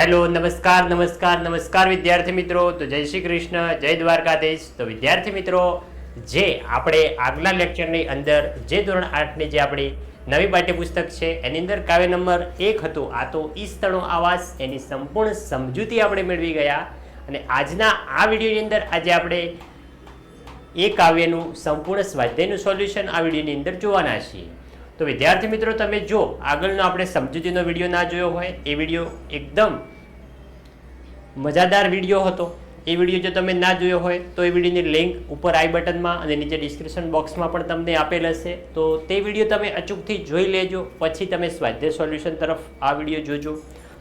Hello, નમસ્કાર નમસ્કાર નમસ્કાર વિદ્યાર્થી મિત્રો. તો જય શ્રી કૃષ્ણ, જય દ્વારકાધીશ. તો વિદ્યાર્થી મિત્રો, જે આપણે આગલા લેક્ચરની અંદર, જે ધોરણ આઠની જે આપણી નવી પાઠ્યપુસ્તક છે, એની અંદર કાવ્ય નંબર એક હતું, આ તો ઈસ્તણો આવાસ, એની સંપૂર્ણ સમજૂતી આપણે મેળવી ગયા. અને આજના આ વિડીયોની અંદર આજે આપણે એ કાવ્યનું સંપૂર્ણ સ્વાધ્યાયનું સોલ્યુશન આ વિડીયોની અંદર જોવાના છીએ. તો વિદ્યાર્થી મિત્રો, તમે જો આગળનો આપણે સમજૂતીનો વીડિયો ના જોયો હોય, એ વીડિયો એકદમ મજાદાર વીડિયો હતો. એ વીડિયો જો તમે ના જોયો હોય, તો એ વિડીયોની લિંક ઉપર આઈ બટનમાં અને નીચે ડિસ્ક્રિપ્શન બોક્સમાં પણ તમને આપેલ હશે. તો તે વીડિયો તમે અચૂકથી જોઈ લેજો, પછી તમે સ્વાધ્યાય સોલ્યુશન તરફ આ વીડિયો જોજો.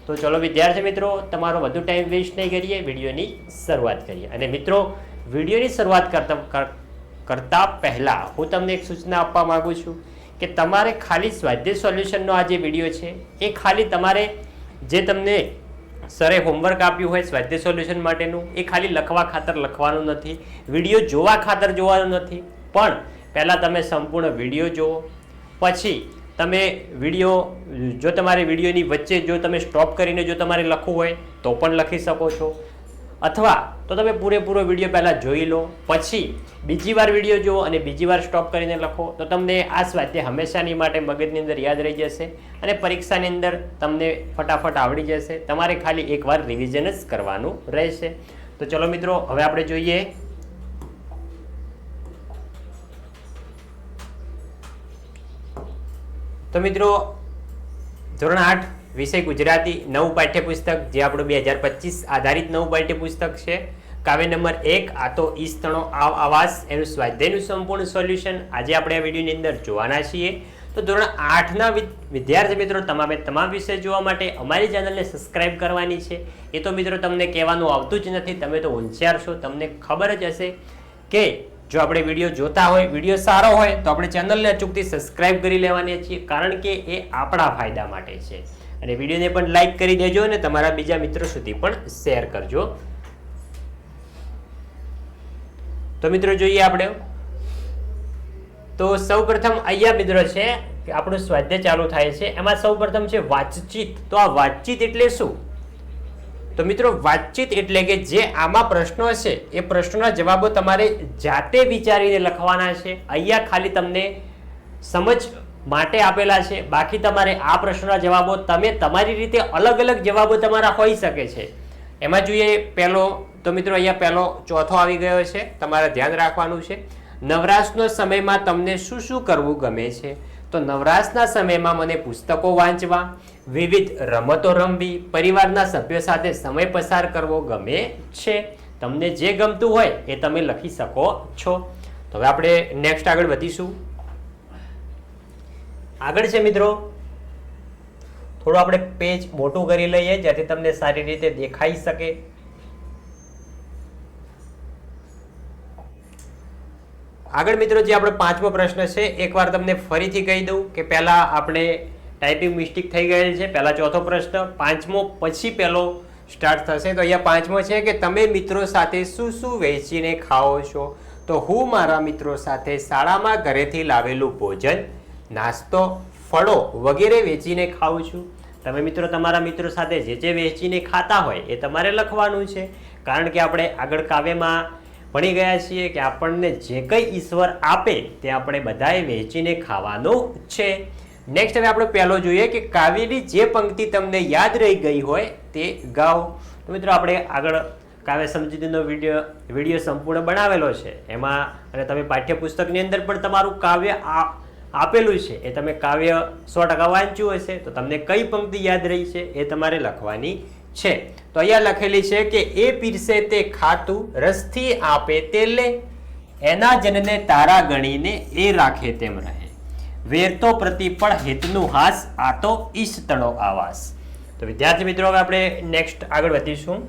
તો ચલો, વિદ્યાર્થી મિત્રો, તમારો વધુ ટાઈમ વેસ્ટ નહીં કરીએ વિડીયોની શરૂઆત કરીએ. અને મિત્રો વિડીયોની શરૂઆત કરતા, કર- કરતા પહેલાં હું તમને એક સૂચના આપવા માગું છું કે તમારે ખાલી સ્વાધ્યાય સોલ્યુશનનો આ જે વીડિયો છે, એ ખાલી તમારે જે તમને સરે હોમવર્ક આપ્યું હોય સ્વાધ્યાય સોલ્યુશન માટેનું, એ ખાલી લખવા ખાતર લખવાનું નથી વીડિયો જોવા ખાતર જોવાનું નથી. પણ પહેલાં તમે સંપૂર્ણ વીડિયો જુઓ. પછી તમે વીડિયો જો તમારે વિડીયોની વચ્ચે જો તમે સ્ટોપ કરીને જો તમારે લખવું હોય, તો પણ લખી શકો છો. અથવા તો તમે પૂરેપૂરો વીડિયો પહેલાં જોઈ લો, પછી બીજી વાર વીડિયો જુઓ અને બીજી વાર સ્ટોપ કરીને લખો, તો તમને આ સ્વાધ્યાય હંમેશાની માટે મગજની અંદર યાદ રહી જશે અને પરીક્ષાની અંદર તમને ફટાફટ આવડી જશે. તમારે ખાલી એકવાર રિવિઝન જ કરવાનું રહેશે. તો ચલો મિત્રો, હવે આપણે જોઈએ તો મિત્રો, ધોરણ આઠ વિષય ગુજરાતી નવું પાઠ્યપુસ્તક, જે આપણું બે હજાર પચીસ આધારિત નવું પાઠ્યપુસ્તક છે. કાવ્ય નંબર એક, આ તો ઈસ્તણો આવ આવાસ, એનું સ્વાધ્યાયનું સંપૂર્ણ સોલ્યુશન આજે આપણે આ વિડીયોની અંદર જોવાના છીએ. તો ધોરણ આઠના વિદ્યાર્થી મિત્રો, તમામે તમામ વિષય જોવા માટે અમારી ચેનલને સબસ્ક્રાઇબ કરવાની છે. એ તો મિત્રો, તમને કહેવાનું આવતું જ નથી, તમે તો હોશિયાર છો, તમને ખબર જ હશે કે જો આપણે વીડિયો જોતા હોય, વીડિયો સારો હોય, તો આપણે ચેનલને અચૂકથી સબસ્ક્રાઇબ કરી લેવાની છીએ, કારણ કે એ આપણા ફાયદા માટે છે. અને વિડીયોને પણ લાઈક કરી દેજો અને તમારા બીજા મિત્રો સુધી પણ શેર કરજો. તો મિત્રો જોઈએ આપણે. તો સૌ પ્રથમ અહીંયા મિત્રો છે કે આપણું સ્વાધ્યાય ચાલુ થાય છે. એમાં સૌ પ્રથમ છે વાતચીત. તો આ વાતચીત એટલે શું? તો મિત્રો વાતચીત એટલે કે જે આમાં પ્રશ્નો છે એ પ્રશ્નોના જવાબો તમારે જાતે વિચારીને લખવાના છે. અહીંયા ખાલી તમને સમજ માટે આપેલા છે. બાકી તમારે આ પ્રશ્નના જવાબો તમે તમારી રીતે અલગ અલગ જવાબો તમારા હોઈ શકે છે. એમાં જોઈએ પહેલો, તો મિત્રો અહીંયા પહેલો ચોથો આવી ગયો છે. તમારે ધ્યાન રાખવાનું છે. નવરાશનો સમયમાં તમને શું શું કરવું ગમે છે? તો નવરાશના સમયમાં મને પુસ્તકો વાંચવા, વિવિધ રમતો રમવી, પરિવારના સભ્યો સાથે સમય પસાર કરવો ગમે છે. તમને જે ગમતું હોય એ તમે લખી શકો છો. તો હવે આપણે નેક્સ્ટ આગળ વધીશું. આગળ છે મિત્રો. થોડું આપણે પેજ મોટું કરી લઈએ, જેથી તમને સારી રીતે દેખાઈ શકે. આગળ મિત્રો, જે આપણો પાંચમો પ્રશ્ન છે, એકવાર તમને ફરીથી કહી દઉં કે પહેલા આપણે ટાઈપિંગ મિસ્ટેક થઈ ગયેલ છે. પહેલા ચોથો પ્રશ્ન, પાંચમો પછી પહેલો સ્ટાર્ટ થશે. તો અહીંયા પાંચમો છે કે તમે મિત્રો સાથે શું શું વહેંચીને ખાઓ છો? તો હું મારા મિત્રો સાથે શાળામાં ઘરેથી લાવેલું ભોજન નાસ્તો, ફળો વગેરે વેચીને ખાઉં છું. તમે મિત્રો તમારા મિત્રો સાથે જે જે વહેંચીને ખાતા હોય એ તમારે લખવાનું છે. કારણ કે આપણે આગળ કાવ્યમાં ભણી ગયા છીએ કે આપણને જે કંઈ ઈશ્વર આપે તે આપણે બધાએ વહેંચીને ખાવાનું છે. નેક્સ્ટ હવે આપણે પહેલો જોઈએ કે કાવ્યની જે પંક્તિ તમને યાદ રહી ગઈ હોય તે ગાઓ. તો મિત્રો આપણે આગળ કાવ્ય સમજૂતીનો વીડિયો વીડિયો સંપૂર્ણ બનાવેલો છે. એમાં અને તમે પાઠ્યપુસ્તકની અંદર પણ તમારું કાવ્ય આ આપેલું છે, એ તમે કાવ્ય સો ટકા વાંચ્યું હશે, તો તમને કઈ પંક્તિ યાદ રહી છે, એ તમારે લખવાની છે. તો અહીંયા લખેલી છે કે, એ પીરસે તે ખાતું, રસથી આપે તે લે, એના જનને તારા ગણીને એ રાખે તેમ રહે. વેરતો પ્રતિપળ હિતનું હાસ, આ તો ઈષ્ટનો આવાસ. તો વિદ્યાર્થી મિત્રો, હવે આપણે નેક્સ્ટ આગળ વધીશું.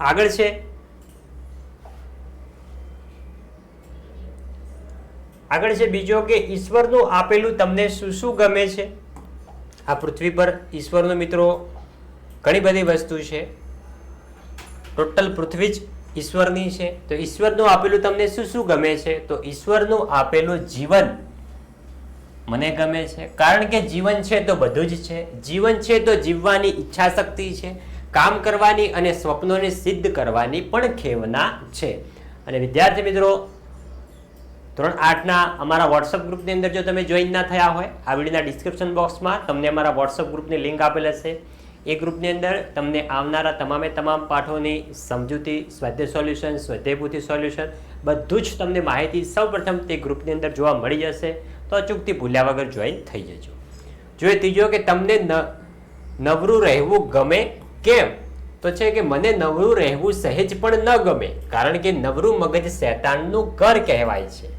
આગળ છે આગળ છે બીજો કે ઈશ્વરનું આપેલું તમને શું શું ગમે છે? આ પૃથ્વી પર ઈશ્વરનો મિત્રો ઘણી બધી વસ્તુ છે. ટોટલ પૃથ્વી જ ઈશ્વરની છે. તો ઈશ્વરનું આપેલું તમને શું શું ગમે છે? તો ઈશ્વરનું આપેલું જીવન મને ગમે છે. કારણ કે જીવન છે તો બધું જ છે. જીવન છે તો જીવવાની ઈચ્છા શક્તિ છે. કામ કરવાની અને સ્વપ્નોને સિદ્ધ કરવાની પણ ખેવના છે. અને વિદ્યાર્થી મિત્રો ધોરણ આઠના અમારા વોટ્સઅપ ગ્રુપની અંદર જો તમે જોઈન ના થયા હોય આ વિડીયોના ડિસ્ક્રિપ્શન બોક્સમાં તમને અમારા વોટ્સઅપ ગ્રુપની લિંક આપેલ હશે. એ ગ્રુપની અંદર તમને આવનારા તમામે તમામ પાઠોની સમજૂતી, સ્વાધ્યાય સોલ્યુશન સ્વાધ્યાયપૂથી સોલ્યુશન બધું જ તમને માહિતી સૌપ્રથમ તે ગ્રુપની અંદર જોવા મળી જશે. તો અચૂકથી ભૂલ્યા વગર જોઈન થઈ જજો. જોઈએ ત્રીજો કે તમને નવરું રહેવું ગમે કેમ? તો છે કે મને નવરું રહેવું સહેજ પણ ન ગમે, કારણ કે નવરું મગજ શેતાનનું ઘર કહેવાય છે.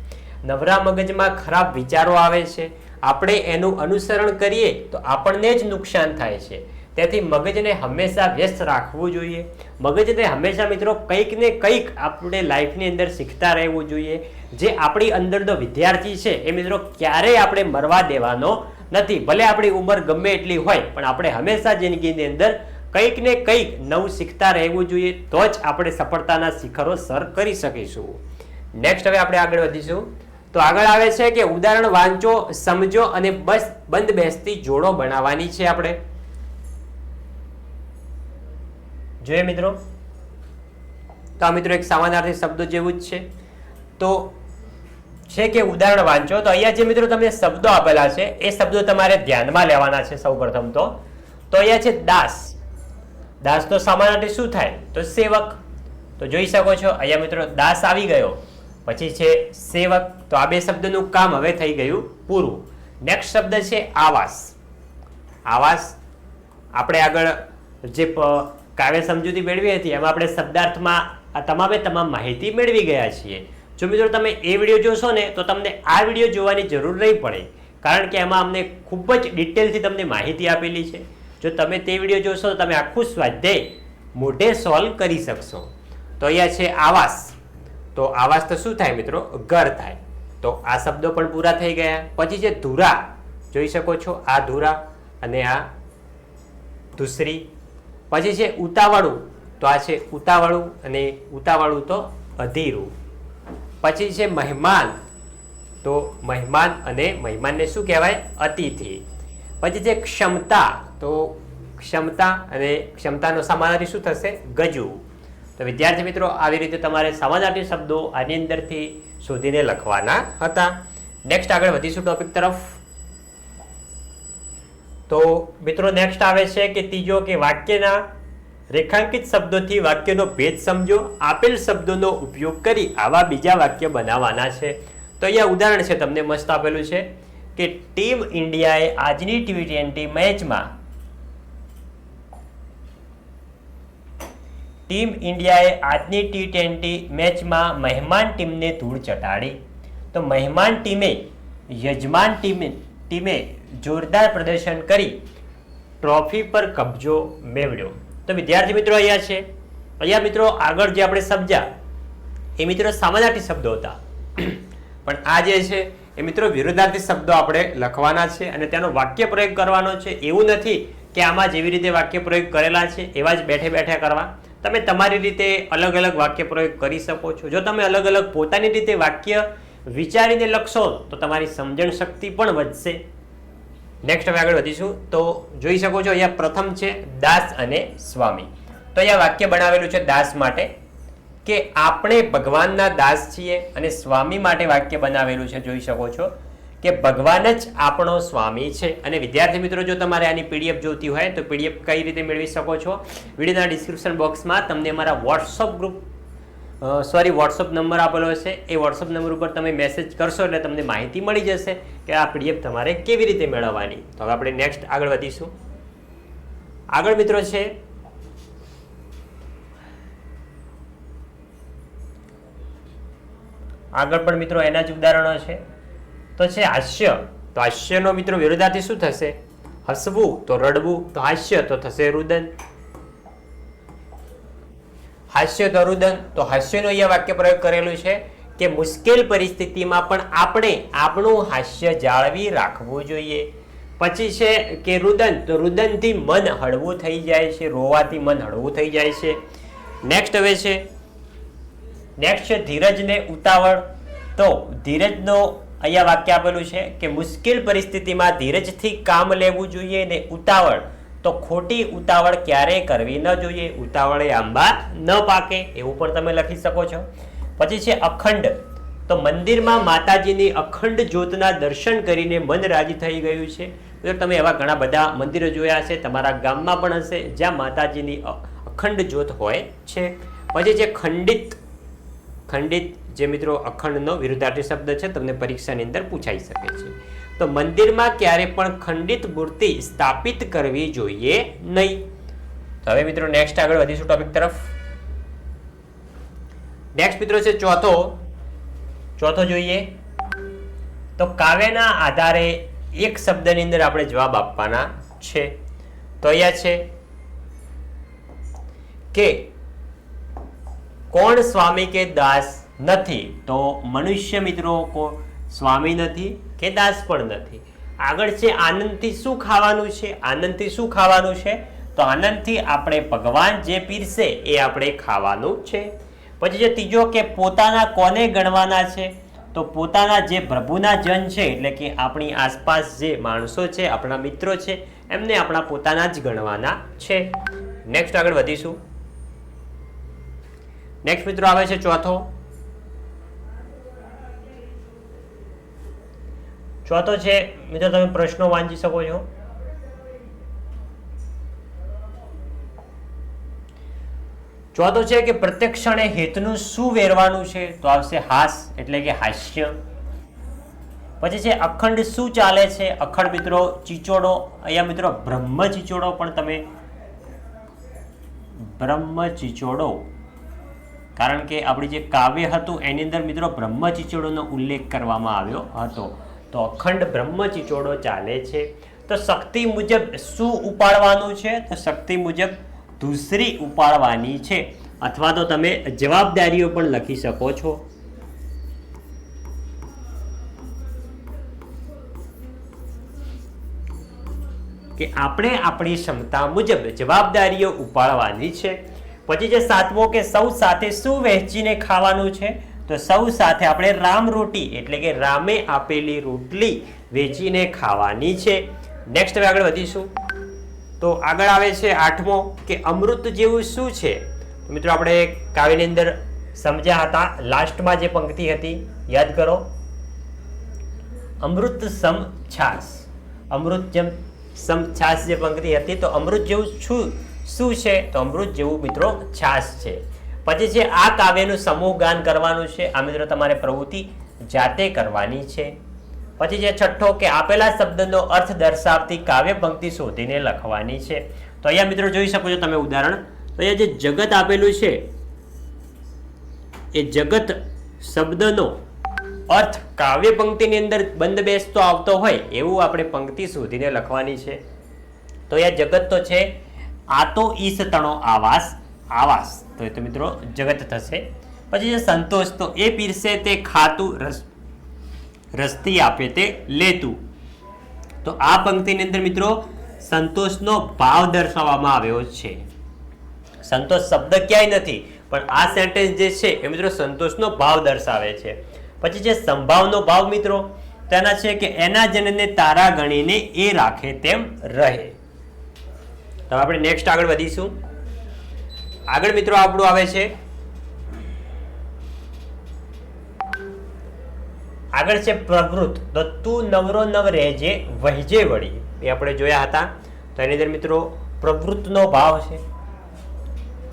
નવરા મગજમાં ખરાબ વિચારો આવે છે. આપણે એનું અનુસરણ કરીએ તો આપણને જ નુકસાન થાય છે. તેથી મગજને હંમેશા વ્યસ્ત રાખવું જોઈએ. મગજને હંમેશા મિત્રો કંઈક ને કંઈક આપણે લાઈફની અંદર શીખતા રહેવું જોઈએ. જે આપણી અંદરનો વિદ્યાર્થી છે એ મિત્રો ક્યારેય આપણે મરવા દેવાનો નથી. ભલે આપણી ઉંમર ગમે એટલી હોય, પણ આપણે હંમેશા જિંદગીની અંદર કંઈક ને કંઈક નવું શીખતા રહેવું જોઈએ. તો જ આપણે સફળતાના શિખરો સર કરી શકીશું. નેક્સ્ટ હવે આપણે આગળ વધીશું. તો આગળ આવે છે કે ઉદાહરણ વાંચો, સમજો અને બસ બંધ બેસતી જોડો બનાવવાની છે આપણે. જોઈએ મિત્રો. તો આ મિત્રો એક સામાનાર્થી શબ્દો જેવું જ છે. તો છે કે ઉદાહરણ વાંચો, તો અહીંયા જે મિત્રો તમને શબ્દો આપેલા છે, એ શબ્દો તમારે ધ્યાનમાં લેવાના છે સૌપ્રથમ તો. તો અહીંયા છે દાસ. દાસ તો સામાનાર્થી શું થાય? તો સેવક. તો જોઈ શકો છો, અહીંયા મિત્રો દાસ આવી ગયો. પછી છે સેવક. તો આ બે શબ્દનું કામ હવે થઈ ગયું પૂરું. નેક્સ્ટ શબ્દ છે આવાસ. આવાસ આપણે આગળ જે કાવ્ય સમજૂતી મેળવી હતી, એમાં આપણે શબ્દાર્થમાં આ તમામે તમામ માહિતી મેળવી ગયા છીએ. જો મિત્રો તમે એ વીડિયો જોશો ને, તો તમને આ વીડિયો જોવાની જરૂર નહીં પડે. કારણ કે એમાં અમને ખૂબ જ ડિટેલથી તમને માહિતી આપેલી છે. જો તમે તે વીડિયો જોશો તો તમે આખું સ્વાધ્યાય મોઢે સોલ્વ કરી શકશો. તો અહીંયા છે આવાસ. તો આવાસ તો શું થાય મિત્રો? ઘર થાય. તો આ શબ્દો પણ પૂરા થઈ ગયા. પછી છે ધુરા જોઈ શકો છો, આ ધુરા અને આ ધુસરી. પછી છે ઉતાવળું. તો આ છે ઉતાવળું અને ઉતાવળું તો અધીરું. પછી છે મહેમાન. તો મહેમાન અને મહેમાનને શું કહેવાય? અતિથિ. પછી છે ક્ષમતા. તો ક્ષમતા અને ક્ષમતાનો સમાનાર્થી શું થશે? ગજુ. તો વિદ્યાર્થી મિત્રો, આવી રીતે તમારે સમાનાર્થી શબ્દો આની અંદરથી શોધીને લખવાના હતા. નેક્સ્ટ આગળ વધીશું ટોપિક તરફ. તો મિત્રો નેક્સ્ટ આવે છે કે ત્રીજો કે વાક્યના રેખાંકિત શબ્દોથી વાક્યનો ભેદ સમજો. આપેલ શબ્દોનો ઉપયોગ કરી આવા બીજા વાક્ય બનાવવાના છે. તો અહીંયા ઉદાહરણ છે, તમને મસ્ત આપેલું છે કે ટીમ ઇન્ડિયાએ આજની ટી ટ્વેન્ટી મેચમાં ટીમ ઇન્ડિયાએ આજની ટી ટ્વેન્ટી મેચમાં મહેમાન ટીમને ધૂળ ચટાડી. તો મહેમાન ટીમે, યજમાન ટીમે ટીમે જોરદાર પ્રદર્શન કરી, ટ્રોફી પર કબજો મેળવ્યો. તો વિદ્યાર્થી મિત્રો અહીંયા છે. અહીંયા મિત્રો આગળ જે આપણે સમજ્યા, એ મિત્રો સામાનાર્થી શબ્દો હતા. પણ આ જે છે, એ મિત્રો વિરોધાર્થી શબ્દો આપણે લખવાના છે અને તેનો વાક્ય પ્રયોગ કરવાનો છે. એવું નથી કે આમાં જેવી રીતે વાક્ય પ્રયોગ કરેલા છે, એવા જ બેઠે બેઠા કરવા. તમે તમારી રીતે અલગ અલગ વાક્ય પ્રયોગ કરી શકો છો. જો તમે અલગ અલગ પોતાની રીતે વાક્ય વિચારીને લખશો, તો તમારી સમજણ શક્તિ પણ વધશે. નેક્સ્ટ હવે આગળ વધીશું. તો જોઈ શકો છો, અહીંયા પ્રથમ છે દાસ અને સ્વામી. તો અહીંયા વાક્ય બનાવેલું છે દાસ માટે કે આપણે ભગવાનના દાસ છીએ અને સ્વામી માટે વાક્ય બનાવેલું છે. જોઈ શકો છો. કે ભગવાન જ આપણો સ્વામી છે. અને વિદ્યાર્થી મિત્રો, જો તમારે આની પીડીએફ જોતી હોય, તો પીડીએફ કઈ રીતે મેળવી શકો છો? વિડીયોના ડિસ્ક્રિપ્શન બોક્સમાં તમને મારા WhatsApp group sorry WhatsApp number આપેલો છે એ વોટ્સઅપ નંબર ઉપર તમે મેસેજ કરશો એટલે તમને માહિતી મળી જશે કે આ પીડીએફ તમારે કેવી રીતે મેળવવાની. તો હવે આપણે નેક્સ્ટ આગળ વધીશું. આગળ મિત્રો છે, આગળ પણ મિત્રો એના જ ઉદાહરણો છે. તો છે હાસ્ય. તો હાસ્યનો મિત્રો વિરોધાર્થી શું થશે? હસવું, તો રડવું, તો હાસ્ય, તો થશે રુદન. હાસ્ય તો રુદન. તો હાસ્યનો અહીંયા વાક્ય પ્રયોગ કરેલું છે કે મુશ્કેલ પરિસ્થિતિમાં પણ આપણે આપણું હાસ્ય જાળવી રાખવું જોઈએ. પછી છે કે રુદન. તો રુદનથી મન હળવું થઈ જાય છે, રોવાથી મન હળવું થઈ જાય છે. નેક્સ્ટ હવે છે. નેક્સ્ટ છે ધીરજને ઉતાવળ. તો ધીરજનો અહીંયા વાક્ય આપેલું છે કે મુશ્કેલ પરિસ્થિતિમાં ધીરજથી કામ લેવું જોઈએ ને ઉતાવળ. તો ખોટી ઉતાવળ ક્યારેય કરવી ન જોઈએ. ઉતાવળે આંબા ન પાકે, એવું પણ તમે લખી શકો છો. પછી છે અખંડ. તો મંદિરમાં માતાજીની અખંડ જ્યોતના દર્શન કરીને મન રાજી થઈ ગયું છે. મિત્રો તમે એવા ઘણા બધા મંદિરો જોયા છે તમારા ગામમાં પણ હશે, જ્યાં માતાજીની અખંડ જ્યોત હોય છે. પછી છે ખંડિત. ખંડિત જે મિત્રો અખંડનો વિરુદ્ધાર્થી શબ્દ છે, તમને પરીક્ષાની અંદર પૂછાઈ શકે છે. તો મંદિરમાં ક્યારે પણ ખંડિત મૂર્તિ સ્થાપિત કરવી જોઈએ નહીં. તો હવે મિત્રો નેક્સ્ટ આગળ વધીશું ટોપિક તરફ. નેક્સ્ટ મિત્રો છે ચોથો. ચોથો જોઈએ. તો કાવ્યના આધારે એક શબ્દની અંદર આપણે જવાબ આપવાના છે. તો અહીંયા છે કે કોણ સ્વામી કે દાસ નથી? તો મનુષ્ય મિત્રો સ્વામી નથી કે દાસ પણ નથી. આગળ છે આનંદથી શું ખાવાનું છે? આનંદથી શું ખાવાનું છે? તો આનંદથી આપણે ભગવાન જે પીરસે એ આપણે ખાવાનું છે. પછી જે ત્રીજો કે પોતાના કોને ગણવાના છે? તો પોતાના જે પ્રભુના જન છે, એટલે કે આપણી આસપાસ જે માણસો છે, આપણા મિત્રો છે, એમને આપણા પોતાના જ ગણવાના છે. નેક્સ્ટ આગળ વધીશું. નેક્સ્ટ મિત્રો આવે છે ચોથો. ચોથો છે, મિત્રો તમે પ્રશ્નો વાંચી શકો છો. ચોથો છે કે પ્રત્યેક ક્ષણે હેતનું શું વેરવાનું છે? તો આવશે હાસ, એટલે કે હાસ્ય. પછી છે, અખંડ શું ચાલે છે? અખંડ મિત્રો ચીચોડો. અહીંયા મિત્રો બ્રહ્મ ચીચોડો પણ તમે બ્રહ્મ ચીચોડો. કારણ કે આપણી જે કાવ્ય હતું, એની અંદર મિત્રો બ્રહ્મચિચોડોનો ઉલ્લેખ કરવામાં આવ્યો હતો. તો અખંડ બ્રહ્મ ચીચોડો ચાલે છે. તો શક્તિ મુજબ શું ઉપાડવાનું છે? તો શક્તિ મુજબ ધૂસરી ઉપાડવાની છે. અથવા તો તમે જવાબદારીઓ પણ લખી શકો છો. કે આપણે આપણી ક્ષમતા મુજબ જવાબદારીઓ ઉપાડવાની છે. પછી જે સાતમો કે સૌ સાથે શું વહેંચીને ખાવાનું છે? તો સૌ સાથે આપણે રામ રોટી, એટલે કે રામે આપેલી રોટલી વેચીને ખાવાની છે. નેક્સ્ટ હવે આગળ વધીશું. તો આગળ આવે છે આઠમો કે અમૃત જેવું શું છે? મિત્રો આપણે કાવ્યની અંદર સમજ્યા હતા. લાસ્ટમાં જે પંક્તિ હતી, યાદ કરો. અમૃત સમ છાસ. અમૃત જેમ સમ છાસ જે પંક્તિ હતી, તો અમૃત જેવું શું શું છે? તો અમૃત જેવું મિત્રો છાસ છે. પછી છે, આ કાવ્યનું સમૂહ ગાન કરવાનું છે. આ મિત્રો તમારે પ્રવૃત્તિ જાતે કરવાની છે. પછી જે છઠ્ઠો કે આપેલા શબ્દનો અર્થ દર્શાવતી કાવ્ય પંક્તિ શોધીને લખવાની છે. તો અહીંયા મિત્રો જોઈ શકો છો તમે ઉદાહરણ. તો અહીંયા જે જગત આપેલું છે, એ જગત શબ્દનો અર્થ કાવ્ય પંક્તિની અંદર બંધ બેસતો આવતો હોય એવું આપણે પંક્તિ શોધીને લખવાની છે. તો અહીંયા જગત તો છે આ તો ઈસ તણો આવાસ આવાસ. તો એ તો મિત્રો જગત થશે. પછી જે સંતોષ, તો એ પીરસે તે ખાતું રસ, રસ્તી આપે તે લેતું. તો આ પંક્તિની અંદર મિત્રો સંતોષનો ભાવ દર્શાવવામાં આવ્યો છે. સંતોષ શબ્દ ક્યાંય નથી, પણ આ સેન્ટેન્સ જે છે એ મિત્રો સંતોષનો ભાવ દર્શાવે છે. પછી જે સંભાવનો ભાવ મિત્રો, તેના છે કે એના જનને તારા ગણીને એ રાખે તેમ રહે. તો આપણે નેક્સ્ટ આગળ વધીશું. આગળ મિત્રો આપણું આવે છે. આગળ છે પ્રવૃત્ત તો તું નવરો નવ રહેજે, વહેજે વળી. એ આપણે જોયા હતા. તો એની અંદર મિત્રો પ્રવૃત્તનો ભાવ છે.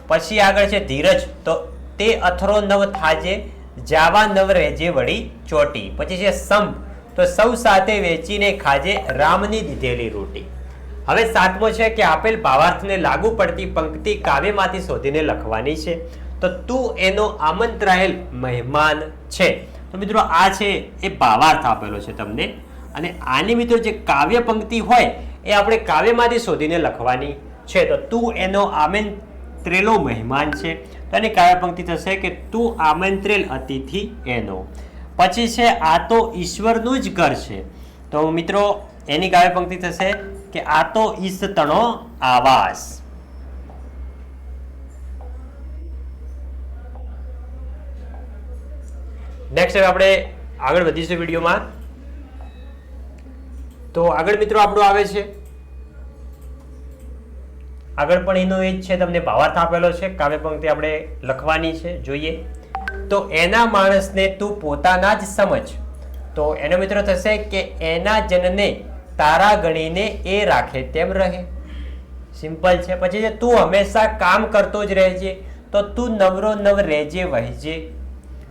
પછી આગળ છે ધીરજ. તો તે અથરો નવ થાજે, જાવા નવ રહેજે વળી ચોટી. પછી છે સંપ. તો સૌ સાથે વેચીને ખાજે રામની દીધેલી રોટી. હવે સાતમો છે કે આપેલ ભાવાર્થને લાગુ પડતી પંક્તિ કાવ્યમાંથી શોધીને લખવાની છે. તો તું એનો આમંત્રાયેલ મહેમાન છે. તો મિત્રો આ છે, એ ભાવાર્થ આપેલો છે તમને. અને આની મિત્રો જે કાવ્ય પંક્તિ હોય, એ આપણે કાવ્યમાંથી શોધીને લખવાની છે. તો તું એનો આમંત્રેલો મહેમાન છે. તો એની કાવ્ય પંક્તિ થશે કે તું આમંત્રેલ અતિથિ એનો. પછી છે, આ તો ઈશ્વરનું જ ઘર છે. તો મિત્રો, એની કાવ્ય પંક્તિ થશે કે આ તો ઈશ તણો આવાસ. નેક્સ્ટ આપણે આગળ વધીશું વિડીયોમાં. તો આગળ મિત્રો આપણો આવે છે. આગળ પણ એનો એ જ છે, તમને ભાવાર્થ આપેલો છે, કાવ્ય પંક્તિ આપણે લખવાની છે, જોઈએ. તો એના માણસને તું પોતાના જ સમજ. તો એનો મિત્રો થશે કે એના જનને તારા ગણીને એ રાખે તેમ રહે. સિમ્પલ છે. પછી છે, તું હંમેશા કામ કરતો જ રહેજે, તો તું નવરો નવ રહેજે વહેજે.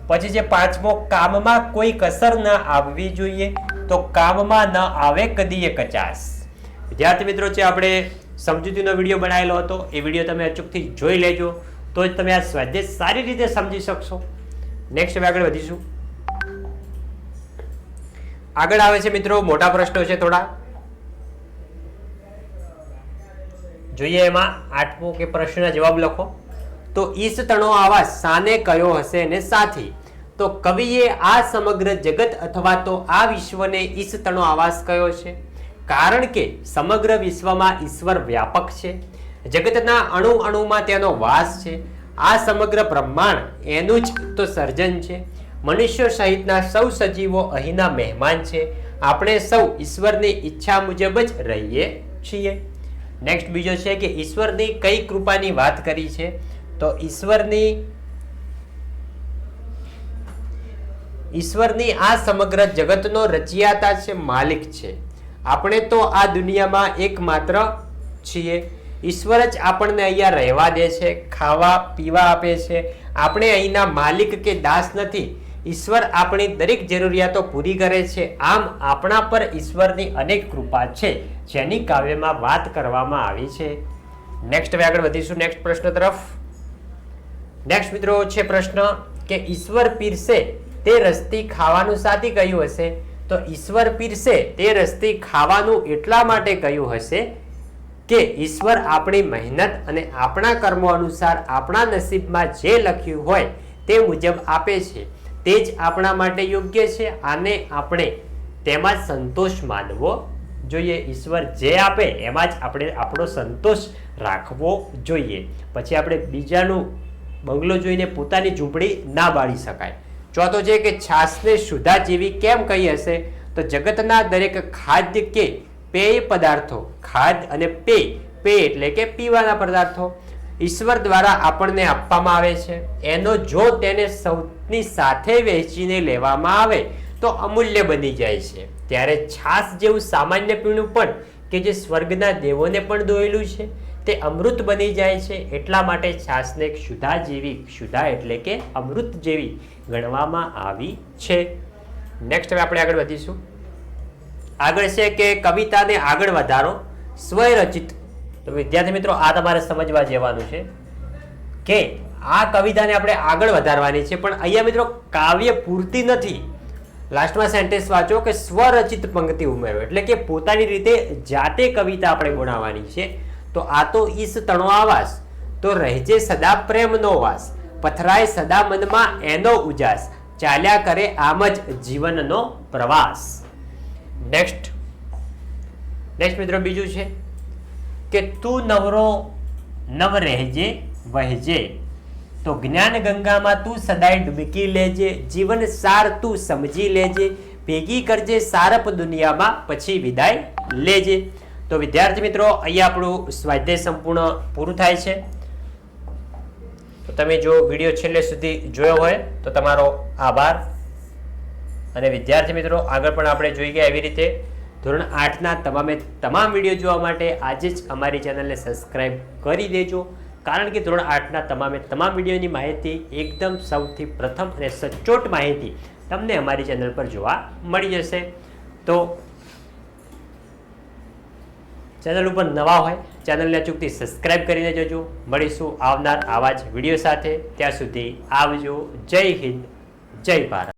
પછી છે, પાંચમો, કામમાં કોઈ કસર ન આવવી જોઈએ, તો કામમાં ન આવે કદીએ કચાસ વિદ્યાર્થી મિત્રો છે આપણે સમજૂતીનો વીડિયો બનાવેલો હતો, એ વીડિયો તમે અચૂકથી જોઈ લેજો, તો જ તમે આ સ્વાધ્યાય સારી રીતે સમજી શકશો. નેક્સ્ટ હવે આગળ વધીશું. આગળ આવે છે મિત્રો, મોટા પ્રશ્નો છે થોડા. જોઈએ એમાં આઠમો કે પ્રશ્નના જવાબ લખો. તો ઈસ તણો આવાસ સાને કયો હશે ને સાથી? તો કવિએ આ સમગ્ર જગત અથવા તો આ વિશ્વને ઈસ તણો આવાસ કયો છે? કારણ કે સમગ્ર વિશ્વમાં ઈશ્વર વ્યાપક છે. જગતના અણુ અણુમાં તેનો વાસ છે. આ સમગ્ર બ્રહ્માંડ એનું જ તો સર્જન છે. મનુષ્યો સહિતના સૌ સજીવો અહીંના મહેમાન છે. આપણે સૌ ઈશ્વરની ઈચ્છા મુજબ જ રહીએ છીએ. નેક્સ્ટ બીજો છે કે ઈશ્વરની કઈ કૃપાની વાત કરી છે? તો ઈશ્વરની ઈશ્વરની આ સમગ્ર જગતનો રચિયાતા છે, માલિક છે. આપણે તો આ દુનિયામાં એકમાત્ર છીએ. ઈશ્વર જ આપણને અહીંયા રહેવા દે છે, ખાવા, પીવા આપે છે. આપણે અહીંના માલિક કે દાસ નથી. ઈશ્વર આપણી દરેક જરૂરિયાતો પૂરી કરે છે. આમ આપણા પર ઈશ્વરની અનેક કૃપા છે, જેની કાવ્યમાં વાત કરવામાં આવી છે. નેક્સ્ટ હવે આગળ વધીશું. નેક્સ્ટ પ્રશ્ન તરફ. નેક્સ્ટ મિત્રો, છે પ્રશ્ન કે ઈશ્વર પીરસે તે રસ્તી ખાવાનું સાથી કહ્યું હશે? તો ઈશ્વર પીરસે તે રસ્તી ખાવાનું એટલા માટે કહ્યું હશે કે ઈશ્વર આપણી મહેનત અને આપણા કર્મો અનુસાર આપણા નસીબમાં જે લખ્યું હોય તે મુજબ આપે છે. તે જ આપણા માટે યોગ્ય છે. આને આપણે તેમાં સંતોષ માનવો જોઈએ. ઈશ્વર જે આપે એમાં જ આપણે આપણો સંતોષ રાખવો જોઈએ. પછી આપણે બીજાનું બંગલો જોઈને પોતાની ઝૂંપડી ના બાળી શકાય. ચોથો છે કે છાસને સુધા જેવી કેમ કહી હશે? તો જગતના દરેક ખાદ્ય કે પેય પદાર્થો, ખાદ્ય અને પેય પેય એટલે કે પીવાના પદાર્થો. ઈશ્વર દ્વારા આપણને આપવામાં આવે છે. એનો જો તેને સૌની સાથે વહેંચીને લેવામાં આવે, તો અમૂલ્ય બની જાય છે. ત્યારે છાસ જેવું સામાન્ય પીણું પણ, કે જે સ્વર્ગના દેવોને પણ દોયેલું છે, તે અમૃત બની જાય છે. એટલા માટે છાસને શુદ્ધા જેવી શુદ્ધા એટલે કે અમૃત જેવી ગણવામાં આવી છે. નેક્સ્ટ હવે આપણે આગળ વધીશું. આગળ છે કે કવિતાને આગળ વધારો. સ્વરચિત તો વિદ્યાર્થી મિત્રો, આ તમારે સમજવા જવાનું છે કે આ કવિતાને આપણે આગળ વધારવાની છે, પણ અહીંયા મિત્રો કાવ્ય પૂરતી નથી. લાસ્ટમાં સેન્ટેન્સ વાંચો કે સ્વરચિત પંક્તિ ઉમેરો, એટલે કે પોતાની રીતે જાતે કવિતા આપણે ગુણાવવાની છે. તો આ તો ઈસ તણો આવાસ, તો રહેજે સદા પ્રેમનો વાસ, પથરાય સદા મનમાં એનો ઉજાસ, ચાલ્યા કરે આમ જ જીવનનો પ્રવાસ. નેક્સ્ટ નેક્સ્ટ મિત્રો બીજું છે. કે તું નવરો નવ રહેજે, વહેજે. તો જ્ઞાન ગંગામાં તું સદાય ડૂબકી લેજે, જીવન સાર તું સમજી લેજે, ભેગી કરજે સારપ દુનિયામાં, પછી વિદાય લેજે. તો વિદ્યાર્થી મિત્રો અહીંયા આપણું સ્વાધ્યાય સંપૂર્ણ પૂરું થાય છે. તો તમે જો વીડિયો છેલ્લે સુધી જોયો હોય, તો તમારો આભાર. અને વિદ્યાર્થી મિત્રો, આગળ પણ આપણે જોઈ ગયા એવી રીતે ધોરણ આઠના તમામે તમામ વીડિયો જોવા માટે આજે જ અમારી ચેનલને સબસ્ક્રાઈબ કરી દેજો. કારણ કે ધોરણ આઠના તમામે તમામ વિડીયોની માહિતી એકદમ સૌથી પ્રથમ અને સચોટ માહિતી તમને અમારી ચેનલ પર જોવા મળી જશે. તો ચેનલ ઉપર નવા હોય, ચેનલને અચૂકથી સબસ્ક્રાઈબ કરીને જજો મળીશું આવનાર આવા જ વીડિયો સાથે. ત્યાં સુધી આવજો. જય હિન્દ. જય ભારત.